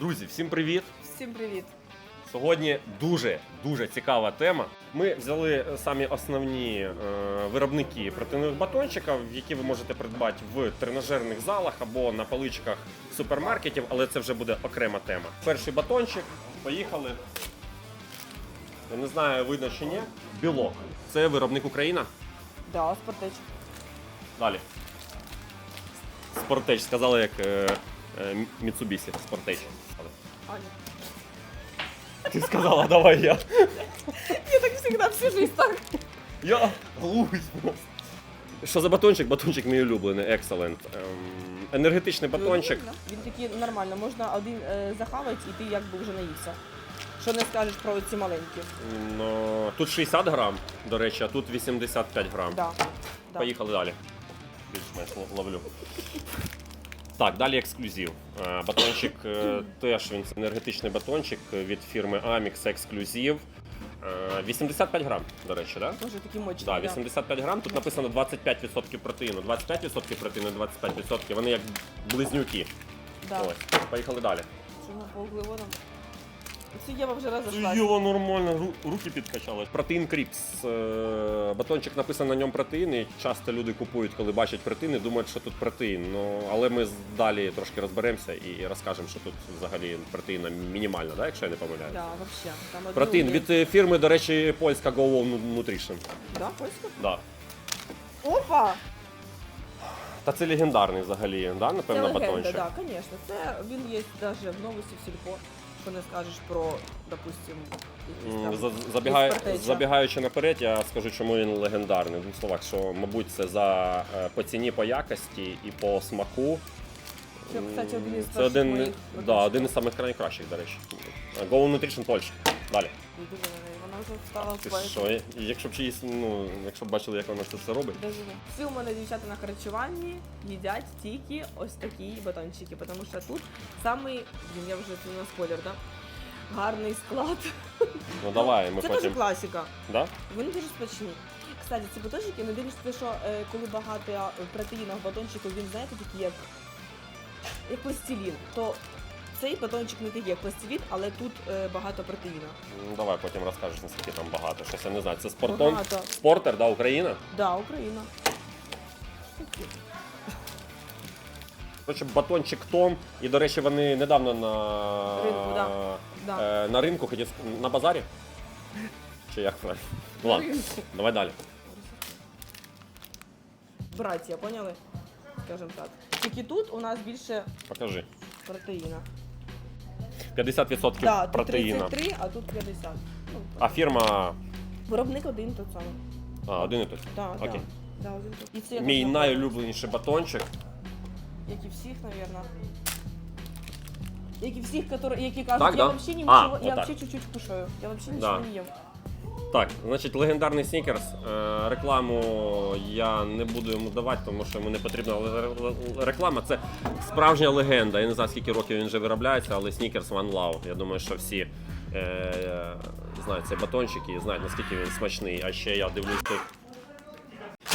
Друзі, всім привіт! Всім привіт. Сьогодні дуже дуже цікава тема. Ми взяли самі основні е, виробники протеїнових батончиків, які ви можете придбати в тренажерних залах або на поличках супермаркетів, але це вже буде окрема тема. Перший батончик. Поїхали. Я не знаю, видно чи ні. Білок. Це виробник Україна. Да, спортеч. Далі. Спортеч. Сказали як е, е, Mitsubishi. Спортеч. Аня. Ти сказала, давай я. Я так завжди всю жизнь так. Я глузь. Що за батончик? Батончик мій улюблений, excellent. Ем, енергетичний батончик. Він такий нормально, можна один е, захавати і ти якби вже наївся. Що не скажеш про ці маленькі? Ну, тут 60 грам, до речі, а тут 85 грам. Да. Да. Поїхали далі. Більш-менш л- ловлю. Так, далі ексклюзив. Е, Батончик е, теж він енергетичний батончик від фірми Amix Ексклюзив. Е, 85 грам, до речі? Да? Дуже такі мощні. Да, 85 грам, тут написано 25% протеїну. 25% протеїну, 25%. Вони як близнюки. Да. Ось, поїхали далі. Що на по углеводам? Це Єва вже розійшлася. Його нормально, ру- руки підкачали. Протеїн Кріпс. Е, Батончик написано на ньому протеїн, і часто люди купують, коли бачать протеїн, і думають, що тут протеїн. Ну, але ми з- далі трошки розберемося і розкажемо, що тут взагалі протеїна мінімальна, да, якщо я не помиляюсь. Да, вообще. Там Протеїн є. від е, фірми, до речі, польська Go Wow Nutrition. Да, польська? Да. Опа! Та це легендарний взагалі, да, Це напевно, легенда, батончик. да, звісно. Це він є навіть в новості в сільпо. Що не скажеш про, допустимо, якісь там... за- забігаю- спортеча. забігаючи наперед, я скажу, чому він легендарний. В двох словах, що, мабуть, це за е, по ціні, по якості і по смаку. Це, кстати, один із Це перших один, моїх да, один із самих найкращих, до речі. Go Nutrition Польща. Далі. Дуже вже встала в Ти плані. що? І Якщо б чиїсь, ну, якщо б бачили, як вона це все робить. Даже. Всі у мене дівчата на харчуванні їдять тільки ось такі батончики, тому що тут самий, блін, я вже це на спойлер, да? Гарний склад. Ну давай, ми це потім. теж класика. Да? Вони дуже смачні. Кстати, ці батончики, не дивлюсь те, що е, коли багато протеїну в батончику, він знаєте, такий як, як пластилін, то цей батончик не такий, як пластилін, але тут е, багато протеїну. Ну, давай потім розкажеш, наскільки там багато. Щось я не знаю. Це спортон. Багато. Спортер, да, Україна. Да, Україна. Коротше, батончик Том. І, до речі, вони недавно на Ринку, да. Да. Е, на ринку хотів ск- на базарі. Чи як правильно? Ну, Ладно, давай далі. Браття, поняли? Скажем так. Тільки тут у нас більше Покажи. протеїна. 50% Да, тут протеїна. 33, а тут 50. Ну, А фірма. виробник один тот самий. А, один і той. Да, Окей. Да, да, один. І це Мій найулюбленіший батончик. Як і всіх, наверное. Як і всіх, которые, які кажуть, Так, я да? вообще А, нічого, я отак. вообще чуть-чуть кушаю. Я вообще Да. нічого не їм. Так, значить, легендарний снікерс. Е, рекламу я не буду йому давати, тому що йому не потрібна ре- ре- реклама. Це справжня легенда. Я не знаю, скільки років він вже виробляється, але снікерс One Love. Я думаю, що всі е, знають цей батончик і знають, наскільки він смачний. А ще я дивлюсь тут.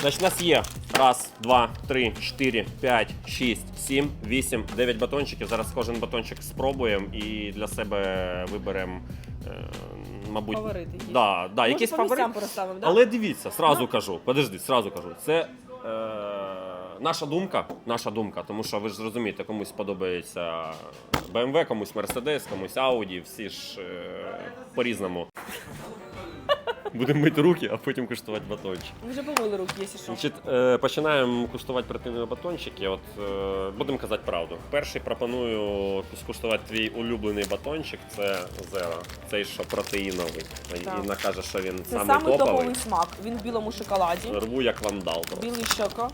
Значить, у нас є раз, два, три, чотири, п'ять, шість, сім, вісім, дев'ять батончиків. Зараз кожен батончик спробуємо і для себе виберемо, е, мабуть, Фаворит якийсь. Да, да, Може, якийсь по фаворит. місцям да? Але дивіться, сразу Ну. кажу, подожди, сразу кажу. Це е, наша думка, наша думка, тому що ви ж зрозумієте, комусь подобається BMW, комусь Mercedes, комусь Audi, всі ж е, по-різному. Будемо мити руки, а потім куштувати батончик. Ми вже помили руки, якщо що. Значить, е, починаємо куштувати протеїнові батончики. От е, будемо казати правду. Перший пропоную скуштувати твій улюблений батончик. Це Zero. Цей що протеїновий. Так. Інна каже, що він Це самий топовий. топовий смак. Він в білому шоколаді. Рву як вандал. просто. Білий щоко.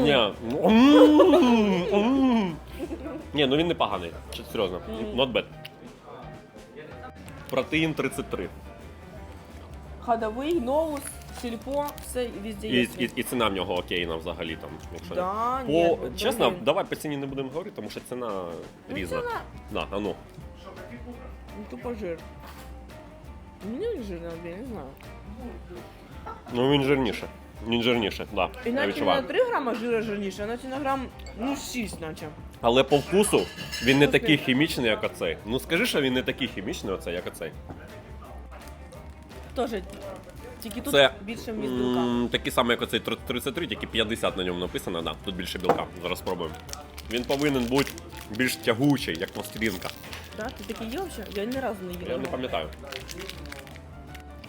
Ні, ну, м, м. Ні, ну він не поганий. Чи серйозно. Not bad. Протеїн 33. Ходовий, ноус, сільпо, все везде І, є. і, і ціна в нього окейна взагалі там. Якщо Да, по, ні, ну, чесно, блін. давай по ціні не будемо говорити, тому що ціна Ну, різна. ціна- На, а ну. Ну, Тупо жир. Мені не жирно, я не знаю. Ну він жирніше. Він жирніше, да. Я Іначе не на 3 грама жира жирніше, а на грам, ну 6 наче. Але по вкусу він не такий хімічний, як оцей. Ну скажи, що він не такий хімічний, оцей, як оцей. Теж тільки тут Це більше вміст білка. м, такий самий, як оцей 33, тільки 50 на ньому написано, да, тут більше білка. Зараз спробуємо. Він повинен бути більш тягучий, як пластилінка. Да? Ти такий їв взагалі? Я ні разу не їла. Я не пам'ятаю.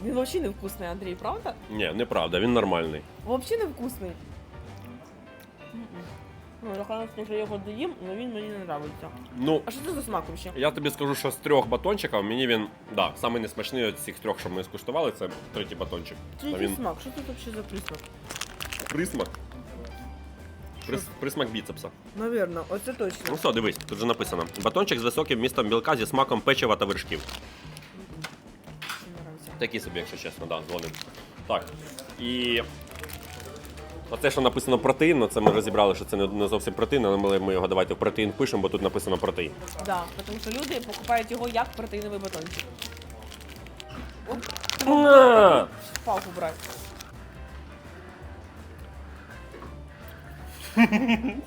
Він взагалі не вкусний, Андрій, правда? Ні, неправда, він нормальний. Взагалі не вкусний. Ну, я, конечно, вже його доїм, але він мені не подобається. Ну, А що це за смак взагалі? я тобі скажу, що з трьох батончиків мені він, да, самий несмачний з цих трьох, що ми скуштували, це третій батончик. Це який він смак? Що тут взагалі за присмак? присмак. Прис, присмак біцепса. Навірно, оце Ну точно. все, дивись, тут же написано. Батончик з високим вмістом білка зі смаком печива та вершків. Не. Такий собі, якщо чесно, да, згоден. Так. І. Оце, що написано протеїн, ну це ми розібрали, що це не, не зовсім протеїн, але ми, ми його давайте в протеїн пишемо, бо тут написано протеїн. Да, тому що люди покупають його як протеїновий батончик. Оп, На! палку брать.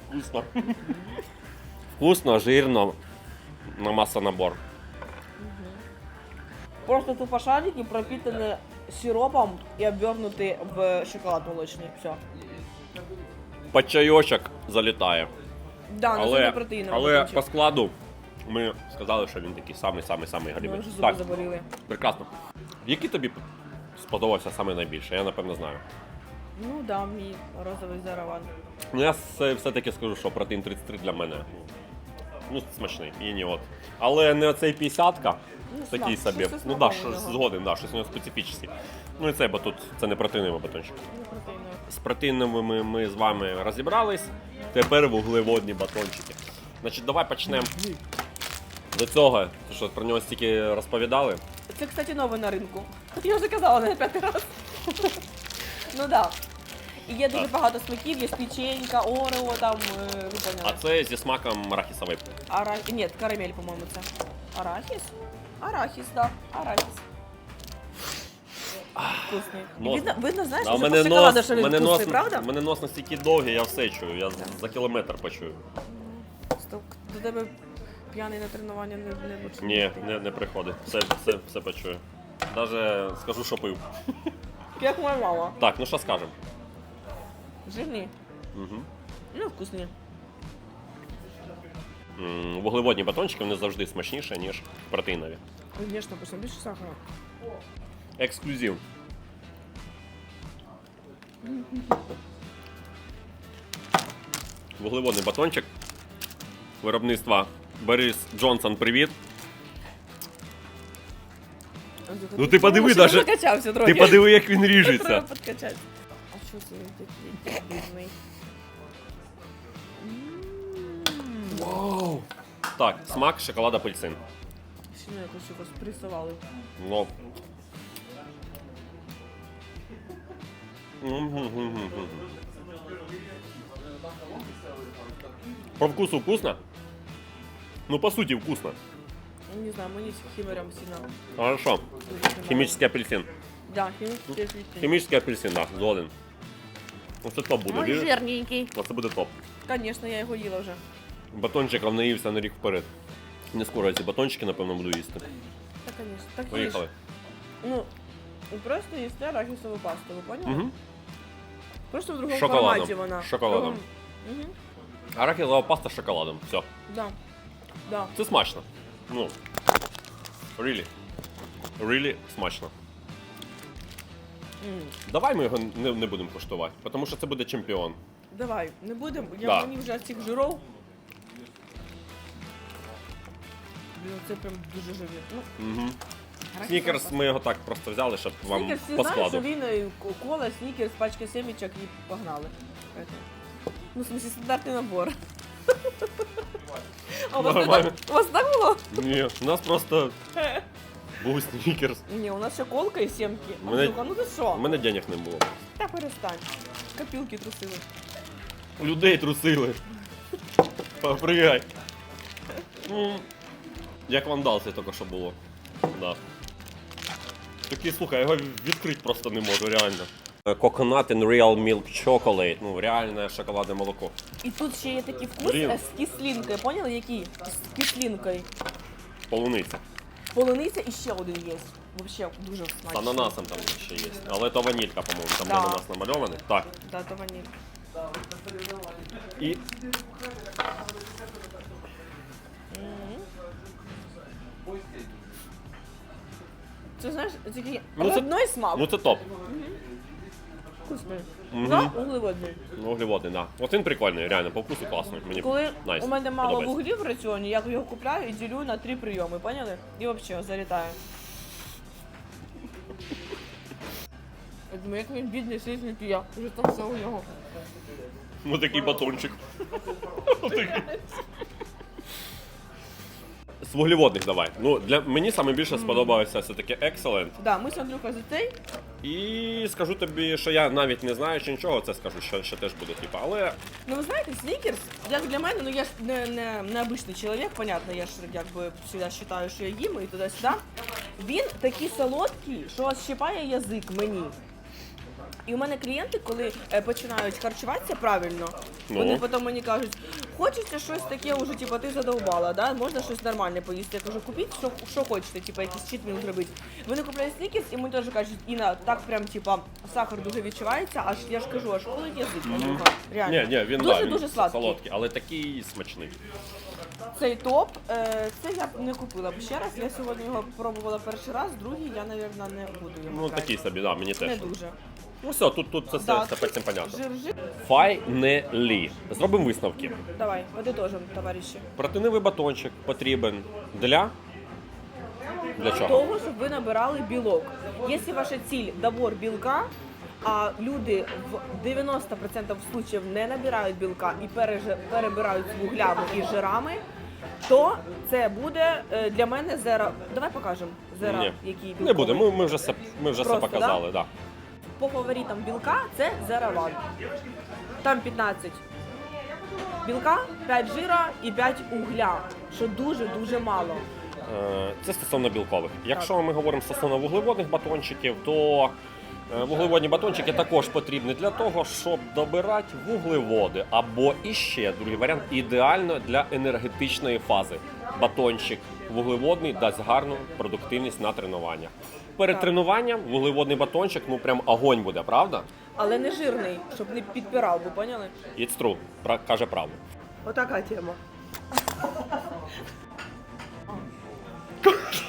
Вкусно. Вкусно, жирно. На маса набор. Просто тупо шарики пропитаны сиропом и обернуты в шоколад молочный. Все. Під чайочок залітає. Да, це не Але, але по складу ми сказали, що він такий самий-самий-самий зуби Так, заболіли. прекрасно. Який тобі сподобався саме найбільше? Я напевно знаю. Ну да, мій розовий зараван. Ну, я все- все-таки скажу, що протеїн 33 для мене. Ну, смачний, і не от. Але не оцей 50-ка, Ну, такий смак, собі. Ну смаком да, згоден, да, щось у нього специфічне. Ну і цей, бо тут це не протеїновий батончик. Ну, протеїновий. З протеїновими ми з вами розібрались. Тепер вуглеводні батончики. Значить, давай почнемо до цього, що про нього стільки розповідали. Це, кстати, нове на ринку. Я вже казала не п'ятий раз. ну да. І є дуже Так. багато смаків, є печенька, орео, там, е, ви А це зі смаком арахісової. Ара... Ні, карамель, по-моєму, це. Арахіс? Арахіс, да. Арахіс. Вкусний. Нос. Видно, видно, знаєш, А що в по мене шоколаду, нос, що він мене вкусний, нос, правда? мене нос настільки довгий, я все чую. Я за кілометр почую. Стоп, До тебе п'яний на тренування не, не буде. Ні, не, не приходить. Все, все, все почую. Даже скажу, що пив. Як моя мама. Так, ну що скажемо? Жирні. Угу. Ну, вкусні. Вуглеводні батончики вони завжди смачніші, ніж протеїнові. Звісно, просто більше сахара. Ексклюзив. Вуглеводний батончик. Виробництва Борис Джонсон, привіт. Ну, ти подиви Ще даже- Ти подиви, як він ріжеться. А що це такий бідний? Вау! Так, смак шоколад апельсин. Ще якось його спресували. Ну. По вкусу вкусно? Ну, по суті, вкусно. Ну, Не знаю, мені з хімером сильно Хорошо. дуже не Хімічний апельсин. Да, хімічний апельсин. Хімічний апельсин, так, да, згоден. Оце топ буде, Ой, віриш? жирненький. Оце буде топ. Звісно, я його їла вже. Батончиком наївся на рік вперед. Не скоро ці батончики, напевно, буду їсти. Так, звісно. Так їж. Поїхали. Ну, ви просто їсти арахісову пасту, ви поняли? Угу. Просто в другому Шоколадом. форматі вона. Шоколадом. Угу. Арахісова паста з шоколадом. Все. Да. Да. Це смачно. Ну. Really. Really смачно. М. Давай ми його не, не будемо куштувати, тому що це буде чемпіон. Давай, не будемо. Я Да. мені вже цих жиров. Блін, це прям дуже жирний. Ну, Угу. Снікерс ми його так просто взяли, щоб вам Снікерс, ти по знаєш, що він е, кола, снікерс, пачка семечок і погнали. Ну, в смысле, стандартний набор. А у вас, Нормально. так, у вас так було? Ні, у нас просто був снікерс. Ні, у нас ще колка і сімки. Мене- Андрюха, ну ти що? У мене денег не було. Та перестань. Копілки трусили. Людей трусили. Попригай. Ну, як вандал це тільки що було. Да. Такий, слухай, я його відкрити просто не можу, реально. Coconut and Real Milk Chocolate. Ну, реальне шоколадне молоко. І тут ще є такий вкус Блін. е, з кислинкою. Поняли, який? З кислинкою. Полуниця. Полуниця і ще один є. Вообще дуже З смачно. ананасом там ще є. Але то ванілька, по-моєму, там Да. ананас намальований. Так. Да, то ваніль. І Це знаєш, такий Ну, це- родной смак. ну це топ. Вкусний. Да, углеводний. Ну, Углеводний, да. От він прикольний, реально, по вкусу класний. Мені Коли найс. у мене мало Подобається. вуглів в раціоні, я його купляю і ділю на три прийоми, поняли? І взагалі залітаю. Я думаю, як він бідний сильний я. Вже там все у нього. Ну такий батончик. Отакий. З вуглеводних давай. Ну, для мені саме більше сподобався все-таки Excellent. Да, ми з Андрюхою за цей. І скажу тобі, що я навіть не знаю чи нічого, це скажу, що, що теж буде, типу, але Ну ви знаєте, снікерс, як для мене, ну я ж не, не, не обичний чоловік, понятно, я ж якби завжди вважаю, що я їм і туди-сюди. Він такий солодкий, що щипає язик мені. І у мене клієнти, коли е, починають харчуватися правильно, Ну. вони потім мені кажуть, хочеться щось таке вже, типу, ти задовбала, да? можна щось нормальне поїсти. Я кажу, купіть, що, що хочете, типу, якийсь читміл зробити. Вони купляють снікерс, і мені теж кажуть, Інна, так прям, типу, сахар дуже відчувається, аж я ж кажу, аж колить язик, Андрюха, реально. ні, ні, він дуже, да, він дуже сладкий. солодкий, але такий смачний. Цей топ, е, це я б не купила б ще раз. Я сьогодні його пробувала перший раз, другий я, мабуть, не буду його Ну брати. такий собі, да, мені Не дуже. Ну все, тут, тут це все, Да, потім понятно. Жир-жир. Файнелі. Зробимо висновки. Давай, подытожим, товариші. Протеїновий батончик потрібен для. Для чого? Того, щоб ви набирали білок. Якщо ваша ціль добор білка, а люди в 90% случаїв не набирають білка і переже- перебирають з вуглями і жирами, то це буде е, для мене зера. Давай покажемо зера, Ні, який не буде. Ми, ми вже все, ми вже все Просто, показали. Да? По фаворитам білка це Zero One. Там 15 білка, 5 жира і 5 угля, що дуже-дуже мало. Е, Це стосовно білкових. Якщо ми говоримо стосовно вуглеводних батончиків, то е, вуглеводні батончики також потрібні для того, щоб добирати вуглеводи. Або іще другий варіант ідеально для енергетичної фази. Батончик вуглеводний дасть гарну продуктивність на тренуваннях. Перед так. тренуванням вуглеводний батончик, ну прям огонь буде, правда? Але не жирний, щоб не підпирав, ви поняли? It's true. Пра- каже правду. Отака тема.